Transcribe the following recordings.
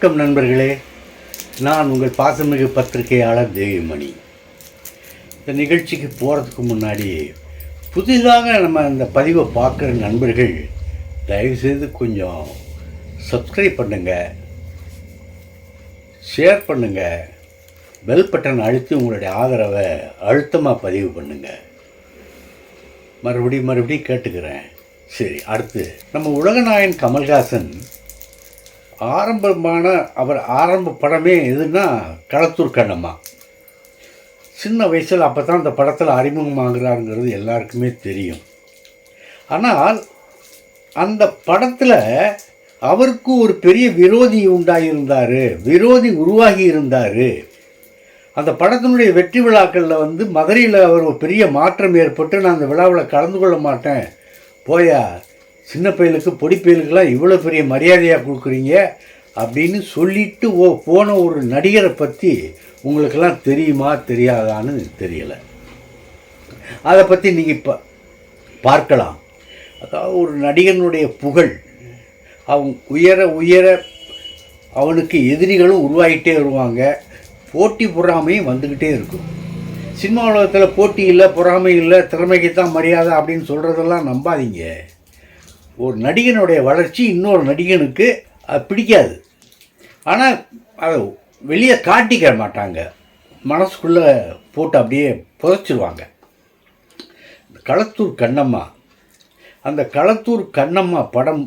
வணக்கம் நண்பர்களே. நான் உங்கள் பாசமிகு பத்திரிகையாளர் தேவிமணி. இந்த நிகழ்ச்சிக்கு போகிறதுக்கு முன்னாடி புதிதாக நம்ம இந்த பதிவை பார்க்குற நண்பர்கள் தயவுசெய்து கொஞ்சம் சப்ஸ்கிரைப் பண்ணுங்கள் ஷேர் பண்ணுங்கள் பெல் பட்டன் அழுத்தி உங்களுடைய ஆதரவை அழுத்தமாக பதிவு பண்ணுங்கள் மறுபடியும் மறுபடியும் கேட்டுக்கிறேன். சரி அடுத்து நம்ம உலகநாயன் கமல்ஹாசன் ஆரம்பமான அவர் ஆரம்ப படமே எதுன்னா களத்தூர் கண்ணம்மா. சின்ன வயசில் அப்போ தான் அந்த படத்தில் அறிமுகமாகிறாருங்கிறது எல்லாருக்குமே தெரியும். ஆனால் அந்த படத்தில் அவருக்கு ஒரு பெரிய விரோதி உண்டாகியிருந்தார் விரோதி உருவாகி இருந்தார். அந்த படத்தினுடைய வெற்றி விழாக்களில் வந்து மதுரையில் அவர் ஒரு பெரிய மாற்றம் ஏற்பட்டு நான் அந்த விழாவில் கலந்து கொள்ள மாட்டேன். போயா சின்ன பயலுக்கு பொடி பயலுக்கெல்லாம் இவ்வளோ பெரிய மரியாதையாக கொடுக்குறீங்க அப்படின்னு சொல்லிட்டு ஓ போன ஒரு நடிகரை பற்றி உங்களுக்கெல்லாம் தெரியுமா தெரியாதான்னு தெரியலை. அதை பற்றி நீங்கள் இப்போ பார்க்கலாம். அதாவது ஒரு நடிகனுடைய புகழ் அவன் உயர உயர அவனுக்கு எதிரிகளும் உருவாகிட்டே வருவாங்க போட்டி பொறாமையும் வந்துக்கிட்டே இருக்கும். சினிமா உலகத்தில் போட்டி இல்லை பொறாமை இல்லை திறமைக்கு தான் மரியாதை அப்படின்னு சொல்கிறதெல்லாம் நம்பாதீங்க. ஒரு நடிகனுடைய வளர்ச்சி இன்னொரு நடிகனுக்கு அது பிடிக்காது. ஆனால் அதை வெளியே காட்டிக்க மாட்டாங்க. மனசுக்குள்ளே போட்டு அப்படியே புதைச்சிருவாங்க. களத்தூர் கண்ணம்மா அந்த களத்தூர் கண்ணம்மா படம்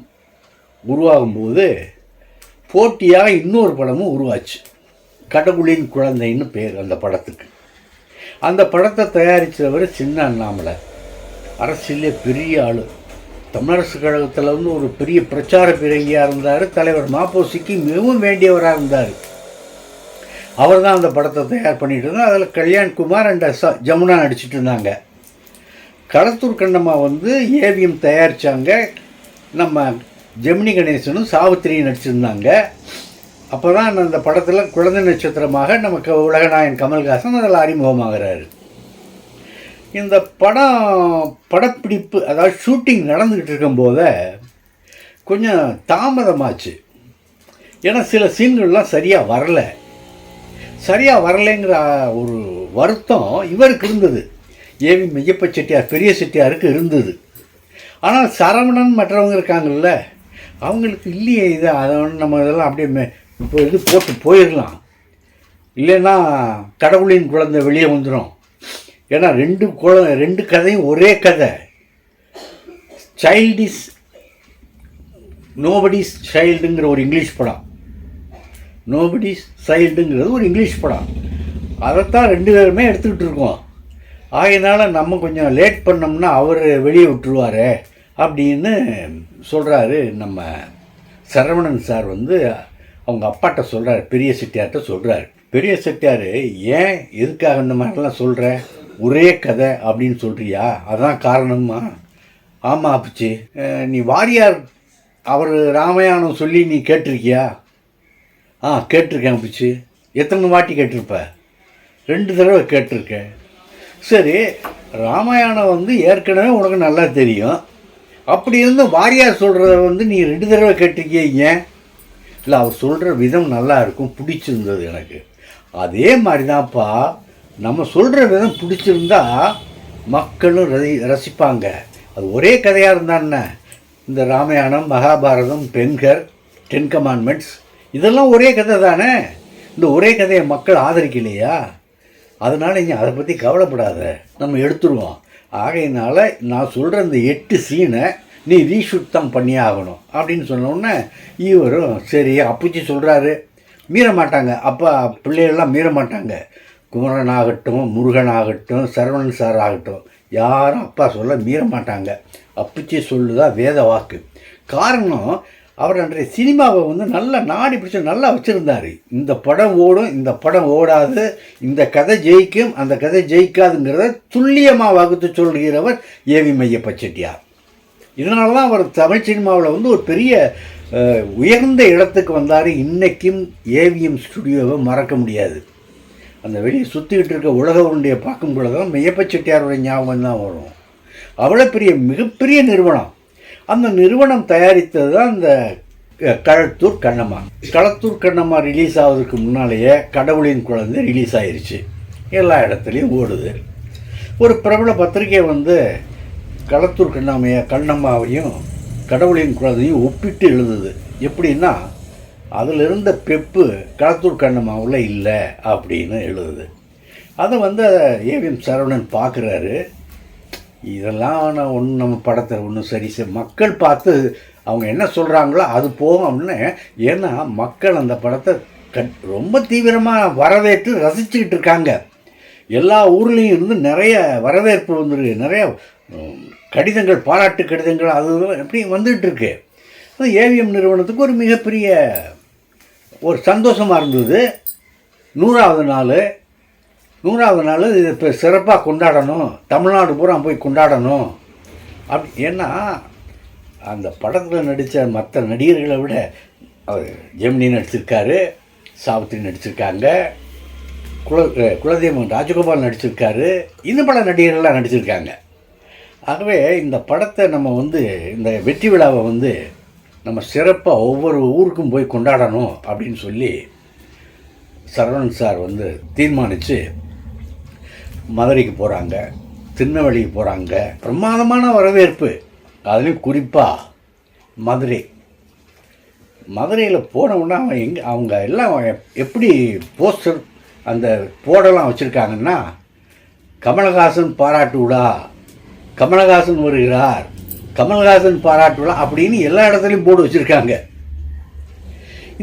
உருவாகும்போது போட்டியாக இன்னொரு படமும் உருவாச்சு. கடவுளின் குழந்தைன்னு பேர் அந்த படத்துக்கு. அந்த படத்தை தயாரித்தவர் சின்ன அண்ணாமலை. அரசியலே பெரிய ஆள். தமிழரசு கழகத்தில் வந்து ஒரு பெரிய பிரச்சார பிறங்கியாக இருந்தார். தலைவர் மாப்போசிக்கு மிகவும் வேண்டியவராக இருந்தார். அவர் தான் அந்த படத்தை தயார் பண்ணிட்டு இருந்தார். அதில் கல்யாண்குமார் அண்ட் ச ஜமுனா நடிச்சிட்டு இருந்தாங்க. களத்தூர் கண்ணம்மா வந்து ஏவிஎம் தயாரித்தாங்க நம்ம ஜெமினி கணேசனும் சாவித்திரியும் நடிச்சிருந்தாங்க. அப்போ தான் அந்த படத்தில் குழந்தை நட்சத்திரமாக நமக்கு உலகநாயன் கமல்ஹாசன் அதில் அறிமுகமாகிறாரு. இந்த படம் படப்பிடிப்பு அதாவது ஷூட்டிங் நடந்துக்கிட்டு இருக்கும்போத கொஞ்சம் தாமதமாச்சு. ஏன்னா சில சீன்கள்லாம் சரியாக வரல. சரியாக வரலைங்கிற ஒரு வருத்தம் இவருக்கு இருந்தது. ஏவி மெய்யப்ப செட்டியார் பெரிய செட்டியாருக்கு இருந்தது. ஆனால் சரவணன் மற்றவங்க இருக்காங்கல்ல அவங்களுக்கு இல்லையே இது அதை நம்ம இதெல்லாம் அப்படியே இப்போ இது போட்டு போயிடலாம். இல்லைன்னா கடவுளின் குழந்தை வெளியே வந்துடும் ஏன்னா ரெண்டு குழ ரெண்டு கதையும் ஒரே கதை. சைல்டிஸ் நோபடிஸ் சைல்டுங்கிற ஒரு இங்கிலீஷ் படம். நோபடிஸ் சைல்டுங்கிறது ஒரு இங்கிலீஷ் படம். அதைத்தான் ரெண்டு பேருமே எடுத்துக்கிட்டு இருக்கோம். ஆகையினால நம்ம கொஞ்சம் லேட் பண்ணோம்னா அவர் வெளியே விட்டுருவார் அப்படின்னு சொல்கிறாரு நம்ம சரவணன் சார் வந்து அவங்க அப்பாட்ட சொல்கிறார் பெரிய செட்டியார்கிட்ட சொல்கிறார் பெரிய செட்டியார் ஏன் எதுக்காக இந்த மாதிரிலாம் சொல்கிற ஒரே கதை அப்படின்னு சொல்கிறியா அதான் காரணமா ஆமாம் அப்பிச்சு நீ வாரியார் அவர் ராமாயணம் சொல்லி நீ கேட்டிருக்கியா? ஆ கேட்டிருக்கேன் அப்பிச்சு எத்தனை வாட்டி கேட்டிருப்ப? ரெண்டு தடவை கேட்டிருக்கேன். சரி ராமாயணம் வந்து ஏற்கனவே உனக்கு நல்லா தெரியும். அப்படி இருந்து வாரியார் சொல்கிறத வந்து நீ ரெண்டு தடவை கேட்டிருக்கீங்க இல்லை அவர் சொல்கிற விதம் நல்லா இருக்கும் பிடிச்சிருந்தது எனக்கு. அதே மாதிரி தான்ப்பா நம்ம சொல்கிற விதம் பிடிச்சிருந்தா மக்களும் ரசி ரசிப்பாங்க. அது ஒரே கதையாக இருந்தான்னு இந்த Ramayanam Mahabharatam Ben Hur ten commandments இதெல்லாம் ஒரே கதை தானே? இந்த ஒரே கதையை மக்கள் ஆதரிக்கலையா? அதனால் நீ அதை பற்றி கவலைப்படாத. நம்ம எடுத்துருவோம். ஆகையினால நான் சொல்கிற இந்த எட்டு சீனை நீ ரீஷூட் தான் பண்ணி ஆகணும். அப்படின்னு சொன்னோடனே இவரும் சரி அப்புச்சி சொல்கிறாரு மீற மாட்டாங்க அப்பா பிள்ளைகள்லாம் மீற மாட்டாங்க குமரன் ஆகட்டும் முருகன் ஆகட்டும் சரவணன் சார் ஆகட்டும் யாரும் அப்பா சொல்ல மீற மாட்டாங்க. அப்புச்சி சொல்லுதா வேத வாக்கு. காரணம் அவர் அன்றைய சினிமாவை வந்து நல்லா நாடி பிடிச்சி நல்லா வச்சுருந்தார். இந்த படம் ஓடும் இந்த படம் ஓடாது இந்த கதை ஜெயிக்கும் அந்த கதை ஜெயிக்காதுங்கிறத துல்லியமாக வகுத்து சொல்கிறவர் ஏவி மையப்ப செட்டியார் இதனால தான் அவர் தமிழ் சினிமாவில் வந்து ஒரு பெரிய உயர்ந்த இடத்துக்கு வந்தார். இன்றைக்கும் ஏவிஎம் ஸ்டுடியோவை மறக்க முடியாது. அந்த வெளியே சுற்றிக்கிட்டு இருக்க உலக உருண்டையை பார்க்கும் பொழுது தான் மெய்யப்ப செட்டியாருடைய ஞாபகம் தான் வரும். அவ்வளோ பெரிய மிகப்பெரிய நிறுவனம். அந்த நிறுவனம் தயாரித்தது தான் அந்த களத்தூர் கண்ணம்மா களத்தூர் கண்ணம்மா ரிலீஸ் ஆகிறதுக்கு முன்னாலேயே கடவுளின் குழந்தை ரிலீஸ் ஆயிடுச்சு எல்லா இடத்துலையும் ஓடுது. ஒரு பிரபல பத்திரிகை வந்து களத்தூர் கண்ணம்மைய கண்ணம்மாவையும் கடவுளின் குழந்தையும் ஒப்பிட்டு எழுதுது. எப்படின்னா அதில் இருந்த பெப்பு களத்தூர் கண்ணம்மாவில் இல்லை அப்படின்னு எழுதுது. அதை வந்து ஏவிஎம் சரவணன் பார்க்குறாரு இதெல்லாம் நான் ஒன்றும் நம்ம படத்தை ஒன்றும் சரி சரி மக்கள் பார்த்து அவங்க என்ன சொல்கிறாங்களோ அது போகும் அப்படின்னு ஏன்னா மக்கள் அந்த படத்தை கட் ரொம்ப தீவிரமாக வரவேற்று ரசிச்சுக்கிட்டு இருக்காங்க. எல்லா ஊர்லேயும் இருந்து நிறைய வரவேற்பு வந்துருக்கு நிறைய கடிதங்கள் பாராட்டு கடிதங்கள் அது இதெல்லாம் எப்படி வந்துகிட்டு இருக்கு. அது ஏவிஎம் நிறுவனத்துக்கு ஒரு மிகப்பெரிய ஒரு சந்தோஷமாக இருந்தது. நூறாவது நாள். நூறாவது நாள் இது இப்போ சிறப்பாக கொண்டாடணும். தமிழ்நாடு பூரா போய் கொண்டாடணும். அப்படி ஏன்னா அந்த படத்தில் நடித்த மற்ற நடிகர்களை விட அவர் ஜெமினி நடிச்சிருக்காரு சாவித்ரி நடிச்சிருக்காங்க குல குலதெய்வம் ராஜகோபால் நடிச்சிருக்காரு இன்னும் பல நடிகர்கள்லாம் நடிச்சிருக்காங்க. ஆகவே இந்த படத்தை நம்ம வந்து இந்த வெற்றி விழாவை வந்து நம்ம சிறப்பாக ஒவ்வொரு ஊருக்கும் போய் கொண்டாடணும் அப்படின்னு சொல்லி சரவணன் சார் வந்து தீர்மானித்து மதுரைக்கு போகிறாங்க திருநெல்வேலிக்கு போகிறாங்க பிரமாதமான வரவேற்பு. அதுலேயும் குறிப்பாக மதுரை. மதுரையில் போனவுடனே அவன் எங்கே அவங்க எல்லாம் எப்படி போஸ்டர் அந்த போர்டெல்லாம் வச்சுருக்காங்கன்னா கமலஹாசன் பாராட்டு விடா கமலஹாசன் வருகிறார் கமல்ஹாசன் பாராட்டு விழா அப்படின்னு எல்லா இடத்துலையும் போர்டு வச்சுருக்காங்க.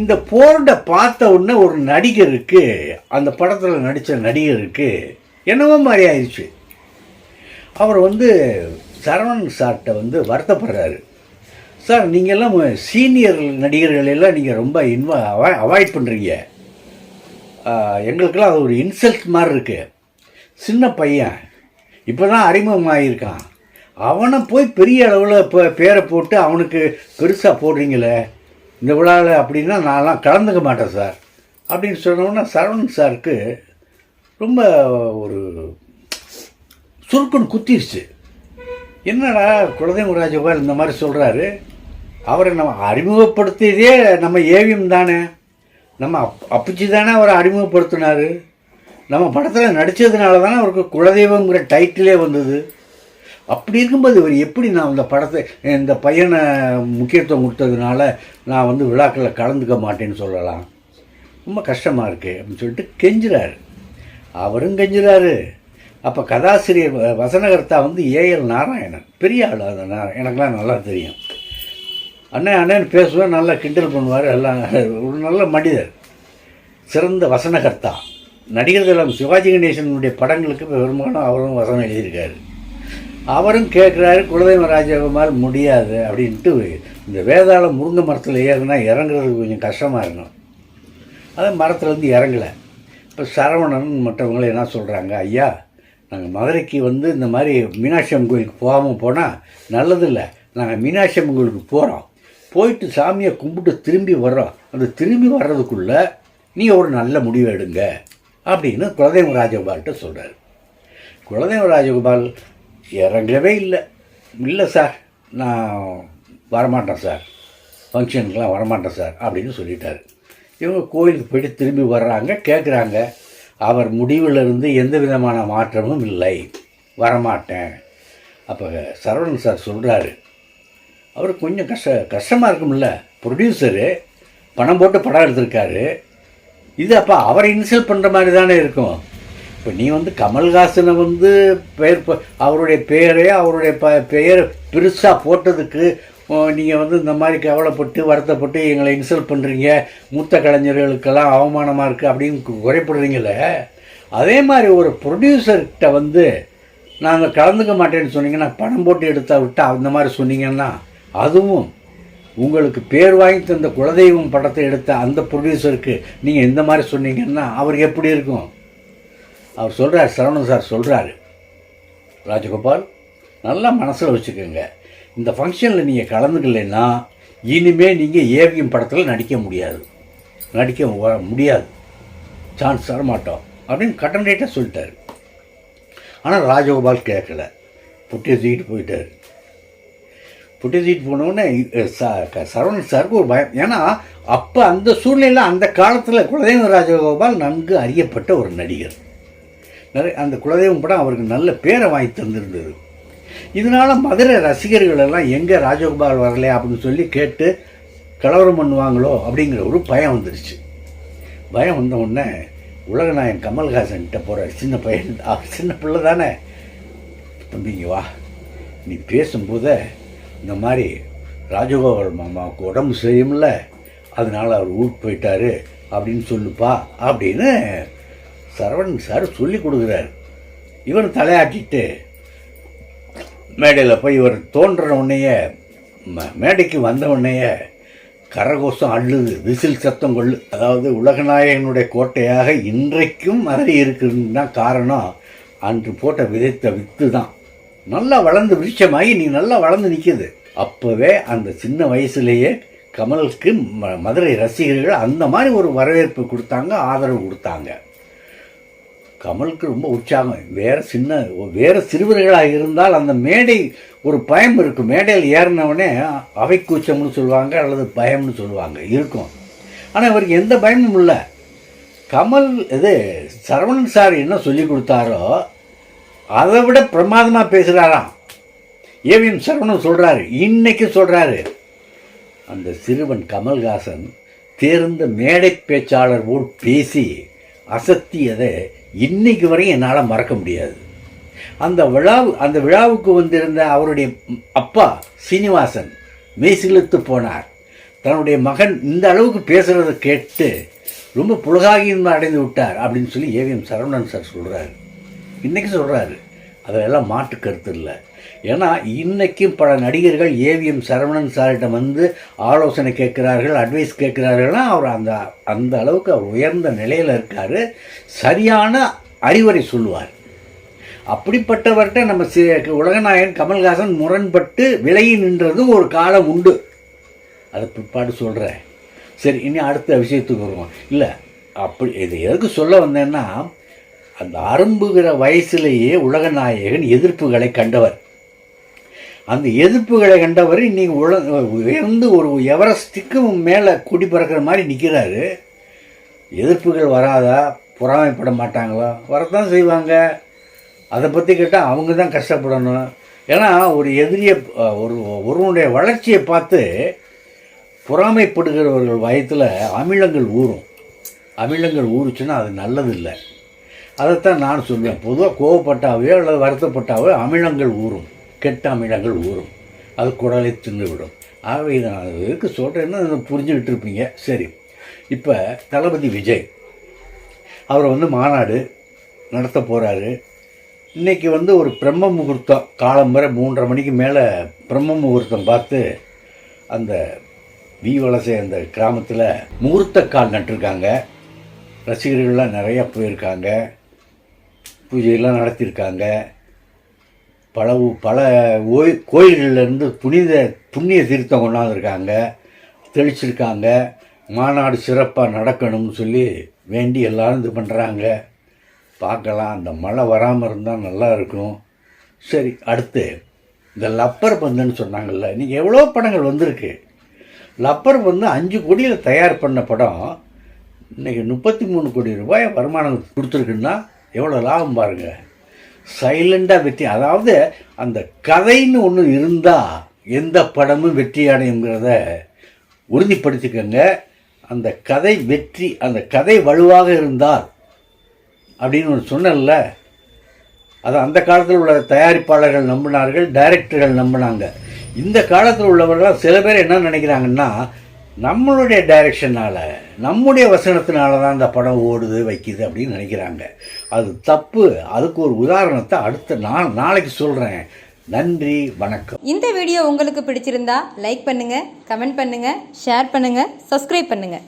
இந்த போர்டை பார்த்த உடனே ஒரு நடிகருக்கு அந்த படத்தில் நடித்த நடிகருக்கு என்னவோ மாதிரி ஆயிடுச்சு. அவர் வந்து சரவணன் சார்கிட்ட வந்து வருத்தப்படுறாரு. சார் நீங்கள்லாம் சீனியர் நடிகர்கள் எல்லாம் நீங்கள் ரொம்ப இன்வா அவாய்ட் பண்ணுறீங்க எங்களுக்கெல்லாம் அது ஒரு இன்சல்ட் மாதிரி இருக்குது சின்ன பையன். இப்போ தான் அறிமுகமாகியிருக்கான் அவனை போய் பெரிய அளவில் இப்போ பேரை போட்டு அவனுக்கு பெருசாக போடுறீங்களே இந்த விழாவில் அப்படின்னா நான்லாம் கலந்துக்க மாட்டேன் சார். அப்படின்னு சொன்னோன்னா சரவணன் சாருக்கு ரொம்ப ஒரு சுருக்குன்னு குத்திருச்சு. என்னடா குலதெய்வ ராஜகோபால் இந்த மாதிரி சொல்கிறாரு அவரை நம்ம அறிமுகப்படுத்தியதே நம்ம ஏவிஎம் தானே. நம்ம அப் அப்பிச்சு தானே அவரை அறிமுகப்படுத்தினார். நம்ம படத்தில் நடித்ததுனால தானே அவருக்கு குலதெய்வங்கிற டைட்டிலே வந்தது. அப்படி இருக்கும்போது இவர் எப்படி நான் இந்த படத்தை இந்த பையனை முக்கியத்துவம் கொடுத்ததுனால நான் வந்து விழாக்களில் கலந்துக்க மாட்டேன்னு சொல்லலாம். ரொம்ப கஷ்டமாக இருக்குது அப்படின்னு சொல்லிட்டு கெஞ்சுறாரு. அவரும் கெஞ்சுறாரு. அப்போ கதாசிரியர் வ- வசனகர்த்தா வந்து ஏஎல் நாராயணன். பெரிய ஆள் அது நா- நல்லா தெரியும். அண்ணன் அண்ணன் பேசுவேன் நல்லா கிண்டல் பண்ணுவார் எல்லாம் ஒரு நல்ல மனிதர். சிறந்த வசனகர்த்தா. நடிகர் திலம் சிவாஜி கணேசனுடைய படங்களுக்கு பெரும்பாலும் அவரும் வசனம் எழுதியிருக்காரு. அவரும் கேட்குறாரு குலதெய்வ ராஜகுமார் முடியாது அப்படின்ட்டு இந்த வேதாள முருங்கை மரத்தில் ஏறுனா இறங்குறதுக்கு கொஞ்சம் கஷ்டமாக இருக்கும் அது மரத்துலேருந்து இறங்கலை. இப்போ சரவணன் மற்றவங்களை என்ன சொல்கிறாங்க ஐயா நாங்கள் மதுரைக்கு வந்து இந்த மாதிரி மீனாட்சி அம்மன் கோயிலுக்கு போகாமல் போனால் நல்லதில்லை. நாங்கள் மீனாட்சி அம்மன் கோயிலுக்கு போகிறோம் போயிட்டு சாமியை கும்பிட்டு திரும்பி வர்றோம். அந்த திரும்பி வர்றதுக்குள்ளே நீ ஒரு நல்ல முடிவு எடுங்க அப்படின்னு குலதெய்வ ராஜகோபால்கிட்ட சொல்கிறார் குலதெய்வ ராஜகோபால் இறங்கவே இல்லை. இல்லை சார். நான் வரமாட்டேன் சார். ஃபங்க்ஷனுக்கெலாம் வரமாட்டேன் சார் அப்படின்னு சொல்லிட்டார். இவங்க கோயிலுக்கு போயிட்டு திரும்பி வர்றாங்க கேட்குறாங்க அவர் முடிவிலிருந்து எந்த விதமான மாற்றமும் இல்லை. வரமாட்டேன். அப்போ சரவணன் சார் சொல்கிறாரு அவர் கொஞ்சம் கஷ்ட கஷ்டமாக இருக்கும்ல. ப்ரொடியூசரு பணம் போட்டு படம் எடுத்திருக்காரு. இது அப்போ அவரை இன்சல்ட் பண்ணுற மாதிரி தானே இருக்கும். இப்போ நீ வந்து கமல்ஹாசனை வந்து பெயர் ப- அவருடைய பெயரே அவருடைய ப பெயர் பெருசாக போட்டதுக்கு நீங்கள் வந்து இந்த மாதிரி கவலைப்பட்டு வருத்தப்பட்டு எங்களை இன்சல்ட் பண்ணுறீங்க மூத்த கலைஞர்களுக்கெல்லாம் அவமானமாக இருக்குது அப்படின்னு குறைப்படுறீங்களே அதே மாதிரி ஒரு ப்ரொடியூசர்கிட்ட வந்து நாங்கள் கலந்துக்க மாட்டேன்னு சொன்னீங்கன்னா பணம் போட்டு எடுத்தா விட்டு அந்த மாதிரி சொன்னீங்கன்னா அதுவும் உங்களுக்கு பேர் வாங்கி தந்த குலதெய்வம் படத்தை எடுத்த அந்த ப்ரொடியூசருக்கு நீங்கள் இந்த மாதிரி சொன்னீங்கன்னா அவர் எப்படி இருக்கும்? அவர் சொல்கிறார் சரவணன் சார் சொல்கிறாரு ராஜகோபால் நல்லா மனசில் வச்சுக்கோங்க. இந்த ஃபங்க்ஷனில் நீங்கள் கலந்துக்கலைன்னா இனிமேல் நீங்கள் ஏவிஎம் படத்தில் நடிக்க முடியாது. நடிக்க வ- முடியாது. சான்ஸ் தர மாட்டோம் அப்படின்னு கட்டன் ரேட்டாக சொல்லிட்டாரு. ஆனால் ராஜகோபால் கேட்கல. புட்டியை தூக்கிட்டு போயிட்டார். புட்டி தூக்கிட்டு போனோடனே சரவணன் சாருக்கு ஒரு பயம். ஏன்னா அப்போ அந்த சூழ்நிலையில் அந்த காலத்தில் குலதெய்வ ராஜகோபால் நன்கு அறியப்பட்ட ஒரு நடிகர். நிறைய அந்த குலதெய்வம் படம் அவருக்கு நல்ல பேரை வாங்கி தந்திருந்தது. இதனால மதுரை ரசிகர்கள் எல்லாம் எங்கே ராஜகோபால் வரலையா அப்படின்னு சொல்லி கேட்டு கலவரம் பண்ணுவாங்களோ? அப்படிங்கிற ஒரு பயம் வந்துருச்சு. பயம் வந்த உடனே உலகநாயன் கமல்ஹாசன்கிட்ட போகிற சின்ன பையன் அவர் சின்ன பிள்ளை தானே. தம்பிங்க வா. நீ பேசும்போதே இந்த மாதிரி ராஜகோபால் மாமாவுக்கு உடம்பு சரியும்ல அதனால் அவர் ஊருக்கு போயிட்டாரு. அப்படின்னு சொல்லுப்பா அப்படின்னு சரவணன் சார் சொல்லி கொடுக்குறாரு. இவர் தலையாட்டிட்டு மேடையில் போய் இவர் தோன்ற உடனேயே ம- மேடைக்கு வந்த உடனேயே கரகோஷம் அள்ளுது விசில் சத்தம் கொள்ளு அதாவது உலகநாயகனுடைய கோட்டையாக இன்றைக்கும் மறை இருக்குதுன்னா காரணம். அன்று போட்ட விதைத்த வித்து தான். நல்லா வளர்ந்து விருட்சமாகி நீ நல்லா வளர்ந்து நிற்கிது அப்போவே அந்த சின்ன வயசுலேயே கமலுக்கு ம- மதுரை ரசிகர்கள் அந்த மாதிரி ஒரு வரவேற்பு கொடுத்தாங்க ஆதரவு கொடுத்தாங்க. கமலுக்கு ரொம்ப உற்சாகம். வேறு சின்ன வேறு சிறுவர்களாக இருந்தால் அந்த மேடை ஒரு பயம் இருக்கும் மேடையில் ஏறினவனே அவை கூச்சம்னு சொல்லுவாங்க அல்லது பயம்னு சொல்லுவாங்க. இருக்கும். ஆனால் இவருக்கு எந்த பயமும் இல்லை. கமல் இது சரவணன் சார் என்ன சொல்லி கொடுத்தாரோ அதை விட பிரமாதமாக பேசுகிறாராம் ஏவிஎம் சரவணன் சொல்கிறாரு இன்னைக்கு சொல்கிறாரு அந்த சிறுவன் கமல்ஹாசன் தேர்ந்த மேடை பேச்சாளர் போல் பேசி அசத்தியதை இன்னைக்கு வரையும் என்னால் மறக்க முடியாது. அந்த விழா அந்த விழாவுக்கு வந்திருந்த அவருடைய அப்பா சீனிவாசன் மெய்சிலுத்து போனார். தன்னுடைய மகன் இந்த அளவுக்கு பேசுகிறத கேட்டு ரொம்ப புலகாகியம் அடைந்து விட்டார் அப்படின்னு சொல்லி ஏவிஎம் சரவணன் சார் சொல்கிறாரு இன்றைக்கி சொல்கிறாரு அதெல்லாம் மாற்று கருத்து இல்லை. ஏன்னா இன்றைக்கும் பல நடிகர்கள் ஏவிஎம் சரவணன் சார்கிட்ட வந்து ஆலோசனை கேட்குறார்கள் அட்வைஸ் கேட்குறார்கள்னா அவர் அந்த அந்த அளவுக்கு அவர் உயர்ந்த நிலையில் இருக்கார். சரியான அறிவுரை சொல்லுவார். அப்படிப்பட்டவர்கிட்ட நம்ம சி உலகநாயகன் கமல்ஹாசன் முரண்பட்டு விலகி நின்றதும் ஒரு காலம் உண்டு. அதை பிற்பாடு சொல்கிறேன் சரி இனி அடுத்த விஷயத்துக்கு வருவோம். இல்லை அப்படி இது எதுக்கு சொல்ல வந்தேன்னா அந்த அரும்புகிற வயசுலேயே உலகநாயகன் எதிர்ப்புகளை கண்டவர். அந்த எதிர்ப்புகளை கண்டவர் இன்னைக்கு உல உயர்ந்து ஒரு எவரெஸ்ட்டுக்கு மேலே குடி பறக்கிற மாதிரி நிற்கிறாரு எதிர்ப்புகள் வராதா? பொறாமைப்பட மாட்டாங்களா? வரத்தான் செய்வாங்க. அதை பற்றி கேட்டால் அவங்க தான் கஷ்டப்படணும். ஏன்னா ஒரு எதிரியை ஒரு ஒருவனுடைய வளர்ச்சியை பார்த்து பொறாமைப்படுகிறவர்கள் வயத்தில் அமிலங்கள் ஊறும். அமிலங்கள் ஊறுச்சுன்னா அது நல்லதில்லை. அதைத்தான் நான் சொல்லுவேன் பொதுவாக கோவப்பட்டாவே அல்லது வருத்தப்பட்டாவே அமிலங்கள் ஊறும். கெட்ட அமிலங்கள் ஊறும். அது குடலை தின்னுவிடும். ஆகவே இதை நான் எதுக்கு சொல்கிறேன்னு புரிஞ்சுக்கிட்டு இருப்பீங்க. சரி. இப்போ தளபதி விஜய் அவர் வந்து மாநாடு நடத்த போகிறாரு இன்றைக்கி வந்து ஒரு பிரம்ம முகூர்த்தம். காலம்பரை மூன்றரை மணிக்கு மேலே பிரம்ம முகூர்த்தம் பார்த்து அந்த வி வலசை அந்த கிராமத்தில் முகூர்த்த கால் நட்டிருக்காங்க. ரசிகர்கள்லாம் நிறையா போயிருக்காங்க. பூஜையெல்லாம் நடத்தியிருக்காங்க. பல பல ஓய் கோயில்கள்லேருந்து புனித புண்ணிய தீர்த்தம் கொண்டாந்துருக்காங்க தெளிச்சிருக்காங்க மாநாடு சிறப்பாக நடக்கணும்னு சொல்லி வேண்டி எல்லாரும் இது பண்ணுறாங்க பார்க்கலாம் அந்த மழை வராமல் இருந்தால் நல்லா இருக்கும். சரி அடுத்து இந்த லப்பர் பந்துன்னு சொன்னாங்கல்ல இன்றைக்கி எவ்வளோ படங்கள் வந்திருக்கு. லப்பர் பந்து அஞ்சு கோடியில் தயார் பண்ண படம் இன்றைக்கி முப்பத்தி மூணு கோடி ரூபாய் வருமானம் கொடுத்துருக்குன்னா எவ்வளோ லாபம் பாருங்கள் சைலண்டாக வெற்றி. அதாவது அந்த கதைன்னு ஒன்று இருந்தால் எந்த படமும் வெற்றி அடையுங்கிறத உறுதிப்படுத்திக்கங்க. அந்த கதை வெற்றி அந்த கதை வலுவாக இருந்தால் அப்படின்னு ஒன்று சொன்னேன்ல அது அந்த காலத்தில் உள்ள தயாரிப்பாளர்கள் நம்பினார்கள் டைரக்டர்கள் நம்பினாங்க. இந்த காலத்தில் உள்ளவர்கள் சில பேர் என்ன நினைக்கிறாங்கன்னா நம்மளுடைய டைரக்ஷனால் நம்முடைய வசனத்தினால தான் அந்த படம் ஓடுது வைக்குது அப்படின்னு நினைக்கிறாங்க. அது தப்பு. அதுக்கு ஒரு உதாரணத்தை அடுத்த நான் நாளைக்கு சொல்கிறேன் நன்றி வணக்கம். இந்த வீடியோ உங்களுக்கு பிடிச்சிருந்தா லைக் பண்ணுங்கள் கமெண்ட் பண்ணுங்கள் ஷேர் பண்ணுங்கள் சப்ஸ்கிரைப் பண்ணுங்கள்